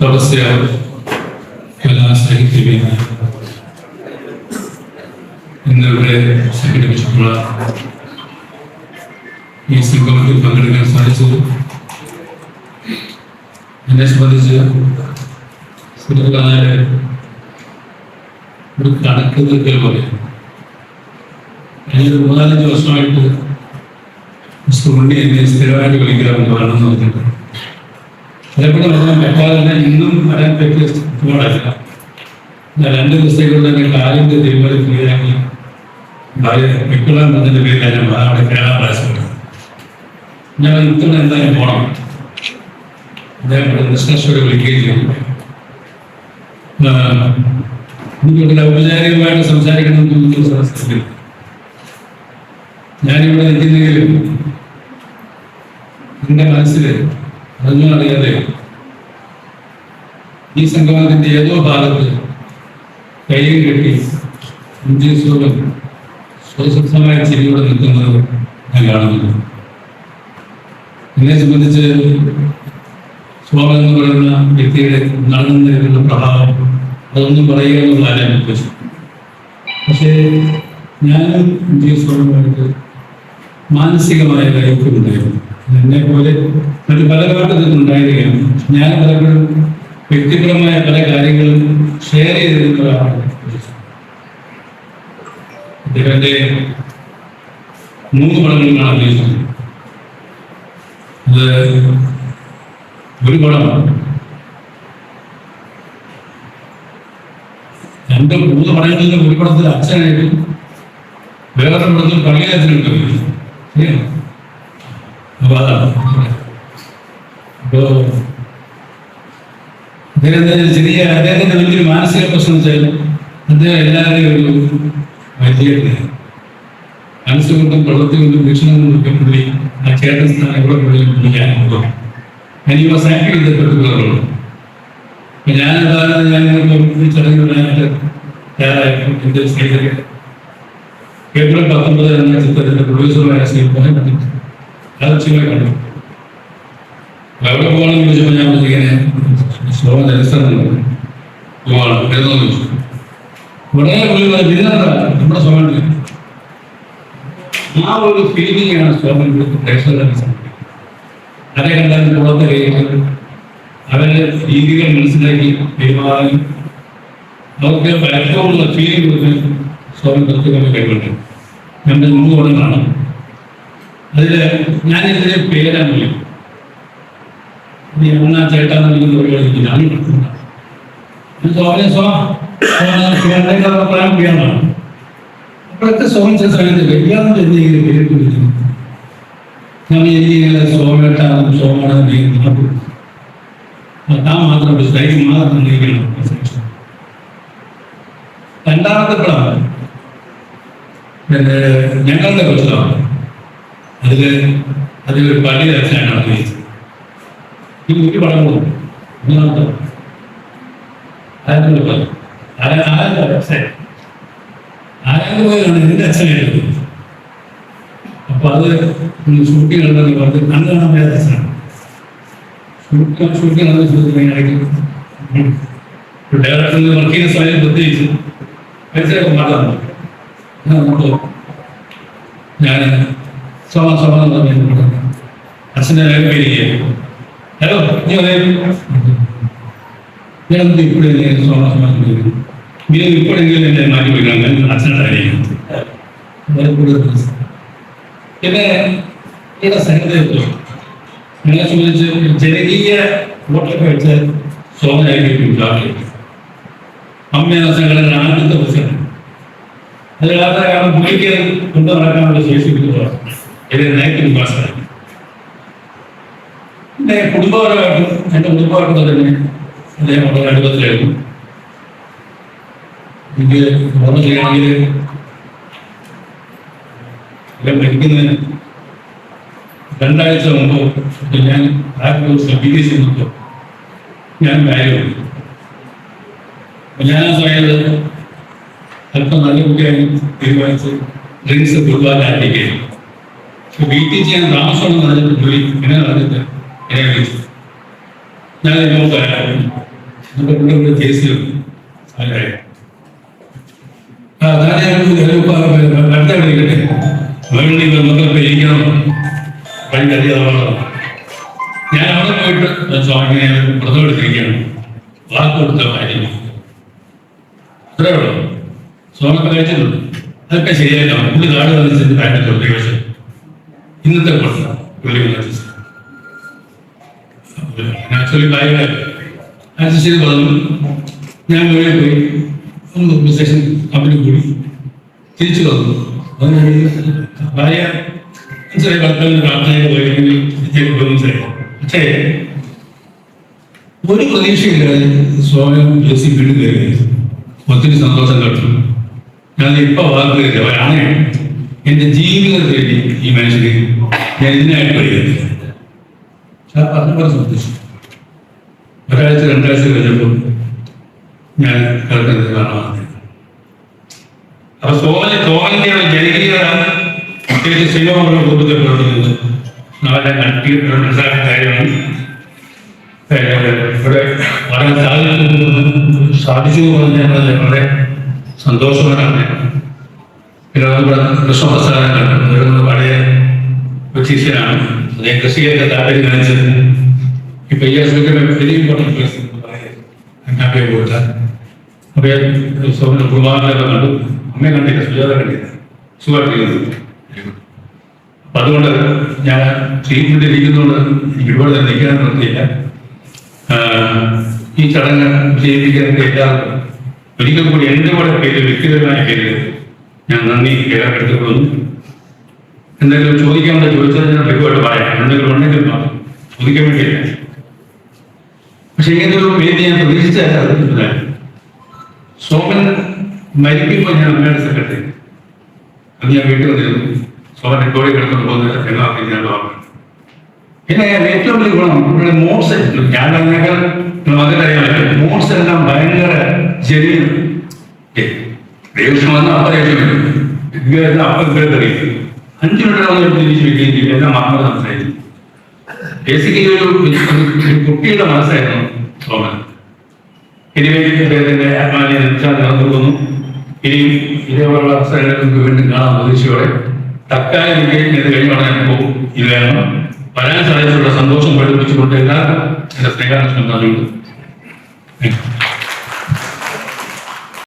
തുടർച്ചയായ കലാസാഹിത്യവേദി ഇന്നിവിടെ സംഘടിപ്പിച്ചിട്ടുള്ള ഈ സംഗമത്തിൽ പങ്കെടുക്കാൻ സാധിച്ചത് എന്നെ സംബന്ധിച്ച് സുഹൃത്തുക്കളായ ഒരു കണക്ക് നിൽക്കൽ പോലെ കഴിഞ്ഞ മൂന്നാലഞ്ച് വർഷമായിട്ട് മിസ്റ്റർ എന്നെ സ്ഥിരമായിട്ട് വിളിക്കാറുണ്ട് വരണമെന്ന് പറഞ്ഞിട്ട് അതേപോലെ വരാൻ പറ്റാതെ ഇന്നും വരാൻ പറ്റിയ ഞാൻ രണ്ട് ദിവസത്തേക്കുള്ള കാലിന്റെ തീരുമാനം ക്ലിയറാക്കി. ഭാര്യ വിക്കുളാൻ എന്നതിന്റെ പേരിലാണ് ഞാൻ അവിടെ കേരള പ്രാവശ്യം ഞാൻ ഇത്തവണ എന്തായാലും പോകണം അദ്ദേഹം ഇവിടെ നിഷ്കർഷയോടെ വിളിക്കുകയും ചെയ്തു. ഔപചാരികമായിട്ട് സംസാരിക്കണമെന്ന് എനിക്ക് ഞാനിവിടെ നിൽക്കുന്നെങ്കിലും എന്റെ മനസ്സിൽ അതൊന്നും അറിയാതെ ഈ സംഗമത്തിന്റെ ഏതോ ഭാഗത്ത് കയ്യിൽ കെട്ടി ഇന്ത്യസ്വരം സ്വസമായ ചിരിയോടെ നിൽക്കുന്നത് ഞാൻ കാണുന്നു. എന്നെ സംബന്ധിച്ച് എന്ന് പറയുന്ന വ്യക്തിയുടെ നടന്നിരിക്കുന്ന പ്രഭാവം അതൊന്നും പറയുക എന്നുള്ള ഞാൻ ഉദ്ദേശം പക്ഷേ ഞാനും ഇന്ത്യസ്വരമായിട്ട് മാനസികമായ ലൈഫുണ്ടായിരുന്നു എന്നെ പോലെ മറ്റു പല കാലത്തും ഉണ്ടായിരിക്കാം ഞാൻ പലപ്പോഴും വ്യക്തിപരമായ പല കാര്യങ്ങളും ഷെയർ ചെയ്തിരുന്ന ഒരാളാണ് അദ്ദേഹത്തിന്റെ മൂന്ന് പടങ്ങളിലാണ് അഭിനയിച്ചത്. അത് ഒരു പടം രണ്ട് മൂന്ന് പടങ്ങളിൽ ഒരു പടത്തിൽ അച്ഛനായിട്ടും വേറെ പടത്തിൽ കളിയാച്ചിട്ടുണ്ട് ശരിയാണ്? അപ്പൊ അതാണ് ചെറിയ അദ്ദേഹത്തിന്റെ വലിയൊരു മാനസിക പ്രശ്നം വെച്ചാൽ അദ്ദേഹം എല്ലാവരെയും ഒരു വലിയ മനസ്സുകൊണ്ടും പ്രവൃത്തി കൊണ്ടും വീക്ഷണം കൊണ്ടും പുള്ളി ആ ചേട്ടൻ സ്ഥാനം ഇവിടെ പുള്ളി ഈ വാസ് ഹാപ്പി വിത്ത് പെർട്ടിക്കുലറുള്ളൂ അപ്പൊ ഞാൻ അതാണ് ഞാൻ ഈ ചടങ്ങ് വരാനായിട്ട് തയ്യാറായിരുന്നു എന്റെ സ്റ്റേജിൽ ഏപ്രിൽ പത്തൊമ്പത് എന്ന ചിത്രത്തിന്റെ പ്രൊഡ്യൂസറുമായ ശ്രീ മോഹൻ കണ്ടിട്ട് ആവശ്യമായി കണ്ടു. എവിടെ പോകണമെന്ന് ചോദിച്ചപ്പോൾ ഞാൻ ഇങ്ങനെ സ്ലോ ജലസ്ഥലം പോവാണ്. ഏതെന്ന് ചോദിച്ചു. ഉടനെ പുള്ളി "ഇതിനെന്താ? നമ്മുടെ സ്വാമി ആ ഒരു ഫീലിംഗ് ആണ് സ്വാമി പ്രേക്ഷകരുടെ സമർപ്പിക്കുന്നത് അതേ കണ്ടാൽ പുറത്ത് കയറ്റി അവരുടെ രീതികൾ മനസ്സിലാക്കി പെരുമാറാൻ അവർക്ക് പലപ്പോഴുള്ള ഫീലിംഗ് സ്വാമി കൃത്യമായി കൈകൊണ്ടു നമ്മുടെ മൂന്ന് പടങ്ങളാണ് അതിൽ ഞാൻ ഇതിന്റെ പേരാണ് വിളിക്കും. നീ അണ്ണാ ചേട്ടാന്ന് വിളിക്കുന്ന പരിപാടി ഞാൻ അഭിപ്രായം ചെയ്യാനാണ് അപ്പോഴത്തെ സ്വാമി ചില സമയത്ത് വയ്യാന്ന് എന്തെങ്കിലും പേരിട്ട് വിളിക്കുന്നു ഞാൻ എനിക്ക് സ്വാമിയേട്ടാണ് സ്വാമിയാണ് താൻ മാത്രം ധൈര്യം മാത്രം നീക്കണം രണ്ടാമത്തെ പിന്നെ ഞങ്ങളുടെ പ്രശ്നമാണ്. അതിൽ അതിലൊരു പള്ളി രക്ഷയാണ് അഭിനയിച്ചത് ഈ ഒരു മൂന്നാമത്തെ പടം. ആയിരത്തി ആരാ- ആരാ അച്ഛൻ? ആരാണ്ട് പോയാണ് എന്റെ അച്ഛനായിട്ട് അപ്പൊ അത് ഷൂട്ടിംഗ് ഉണ്ടെന്ന് പറഞ്ഞ് കണ്ണു കാണാൻ വയ്യാത്ത അച്ഛനാണ് ഷൂട്ടിംഗ് ഷൂട്ടിംഗ് നടന്ന ചോദിക്കുന്നതിനായിട്ട് ഡയറക്ടറിൽ വർക്ക് ചെയ്യുന്ന സമയം പ്രത്യേകിച്ച് മനസ്സിലാക്കാൻ മാറ്റാൻ ഞാൻ സോമ സോമ എന്ന് പറഞ്ഞു അച്ഛന്റെ പേര് ഹലോ നീ ഞാൻ ഇപ്പോഴും സോമ സോമ എന്ന് വിളിക്കുന്നു. നീ ഇപ്പോഴെങ്കിലും എന്നെ മാറ്റി ഞാൻ അച്ഛന്റെ കാര്യം പിന്നെ ഇവിടെ സംഗതി നിങ്ങളെ സംബന്ധിച്ച് ജനകീയ വോട്ടൊക്കെ വെച്ച് സോമനായിരിക്കും ഉണ്ടാക്കി അമ്മയെന്ന സംഘടന ആദ്യത്തെ പ്രസിഡന്റ് അത് യാത്ര കാരണം പുള്ളിക്ക് കൊണ്ടു നടക്കാനുള്ള ശേഷി കിട്ടുന്നതാണ്. ഇത് നെഗറ്റീവ് ഭാഷയാണ് പിന്നെ കുടുംബപരമായിട്ടും എന്റെ കുടുംബമായിട്ടും തന്നെ അദ്ദേഹം വളരെ അടുപ്പത്തിലായിരുന്നു. എനിക്ക് ഓർമ്മ ചെയ്യണമെങ്കിൽ ഞാൻ മരിക്കുന്നതിന് രണ്ടാഴ്ച മുമ്പ് ഞാൻ ആദ്യം വിദേശി നിൽക്കും ഞാൻ കാര്യം ഞാൻ ആ സമയത്ത് അല്പം നല്ല കുട്ടിയായി തീരുമാനിച്ച് ഡ്രിങ്ക്സ് കൊടുക്കാൻ ആരംഭിക്കുകയും വീട്ടിൽ ചെയ്യാൻ താമസമുണ്ടെന്ന് പറഞ്ഞിട്ട് പോയി എന്നെ പറഞ്ഞിട്ട് എന്നെ വിളിച്ചു. ഞാൻ നമ്മുടെ ഇവിടെ ഇവിടെ കേസിൽ അടുത്ത വിളിക്കട്ടെ. വേണ്ടി ഞാൻ അവിടെ പോയിട്ട് സ്വാമിനെ വ്രതം എടുത്തിരിക്കുകയാണ്. വാക്ക് കൊടുത്ത കാര്യം. അത്രേ ഉള്ളൂ. സ്വാമിക്ക് കഴിച്ചിട്ടുണ്ട് അതൊക്കെ ശരിയായിട്ടാണ്. പുള്ളി നാട് വന്നിട്ട് കാര്യത്തിൽ ദിവസം ഇന്നത്തെ പ്രശ്നം പുള്ളി നാച്ചുറലി അഡ്ജസ്റ്റ് ചെയ്ത് പറഞ്ഞു. ഞാൻ വെളിയിൽ പോയി. ഒന്ന് കമ്പനി കൂടി തിരിച്ചു വന്നു. ഭാര്യ ചെറിയ ഭർത്താവിന്റെ പ്രാർത്ഥനയിൽ പോയെങ്കിൽ മനസ്സിലായി പക്ഷേ ഒരു പ്രതീക്ഷയില്ലാതെ സ്വയം ജോസി വീണ്ടും കയറി ഒത്തിരി സന്തോഷം കണ്ടു. ഞാൻ ഇപ്പൊ വാക്കുകയില്ല അവരാണ് എന്റെ ജീവിതത്തിൽ ഈ മനുഷ്യന് ഞാൻ ഞാൻ പറഞ്ഞു പറഞ്ഞു സന്തോഷം ഒരാഴ്ച രണ്ടാഴ്ച കഴിഞ്ഞപ്പോൾ ഞാൻ കേൾക്കുന്നത് കാണാൻ അപ്പൊ സോമന സോമന്റെ ഒരു ജനകീയതാണ് പ്രത്യേകിച്ച് ശ്രീരാമപുരം കുടുംബത്തെ പ്രവർത്തിക്കുന്നത് നാളെ മനസ്സിലാക്കിയ കാര്യമാണ്. ഇവിടെ വളരെ സാധിച്ചു സാധിച്ചു എന്ന് പറഞ്ഞാൽ വളരെ സന്തോഷകരമാണ്. പിന്നെ നമ്മുടെ കൃഷ്ണപ്രസാദം കണ്ടു പഴയ ഒരു അദ്ദേഹം കൃഷിയൊക്കെ താല്പര്യം കാണിച്ചത് ഇപ്പൊ ഈ അസുഖം വെരി ഇമ്പോർട്ടന്റ് പ്ലേസ് അന്നാപ്പയെ പോയിട്ട്. അപ്പോൾ സോമന കുർബാനൊക്കെ കണ്ടു. അമ്മയെ കണ്ടില്ല സുജാത കണ്ടില്ല. സുഖമായിട്ടിരിക്കുന്നു അപ്പൊ അതുകൊണ്ട് ഞാൻ ട്രീറ്റ്മെന്റ് ഇരിക്കുന്നതുകൊണ്ട് എനിക്ക് ഒരുപാട് നേരം നിൽക്കാൻ നിർത്തിയില്ല. ഈ ചടങ്ങ് ചെയ്യിപ്പിക്കാൻ എല്ലാവർക്കും ഒരിക്കൽ കൂടി എന്റെ കൂടെ പേര് വ്യക്തിപരമായ പേര് ഞാൻ നന്ദി രേഖപ്പെടുത്തിക്കൊള്ളുന്നു. എന്തെങ്കിലും ചോദിക്കാനുള്ള ചോദിച്ചാൽ ഞാൻ ലഘുവായിട്ട് പറയാം. എന്തെങ്കിലും ഉണ്ടെങ്കിൽ മാത്രം ചോദിക്കാൻ വേണ്ടിയല്ല. പക്ഷെ ഇങ്ങനെ ഒരു വേദി ഞാൻ പ്രതീക്ഷിച്ചല്ല സോമൻ മരിക്കുമ്പോൾ ഞാൻ അമ്മയുടെ സെക്രട്ടറി. അത് ഞാൻ വീട്ടിൽ വന്നിരുന്നു. സോമൻ എപ്പോഴും കിടന്നു പോകുന്ന എന്നാക്കി ഞാൻ ഓർമ്മ പിന്നെ ഏറ്റവും വലിയ ഗുണം ഇവിടെ മോഡ്സ് ഞാൻ അതിനേക്കാൾ മകനറിയാമല്ലോ മോഡ്സ് എല്ലാം ഭയങ്കര ജെന്യൻ ദൈവം വന്ന അപ്പം കേട്ടറിയും അഞ്ചു മിനിറ്റ് മറന്നു സംസാരിക്കും. ബേസിക്കലി കുട്ടിയുടെ മനസ്സായിരുന്നു സോമൻ ഇനിവേദിന്റെ ആത്മാവിനെ നിൽക്കാൻ നടന്നു ഇനിയും ഇതേപോലുള്ള അവസരങ്ങൾ വീണ്ടും കാണാൻ തക്കായ വിജയം ഇത് പോകും. ഇത് വേണം. വരാൻ സാധിച്ചുള്ള സന്തോഷം പഠിപ്പിച്ചുകൊണ്ട് എല്ലാവർക്കും എന്റെ സ്നേഹാനുഷ്ഠം you.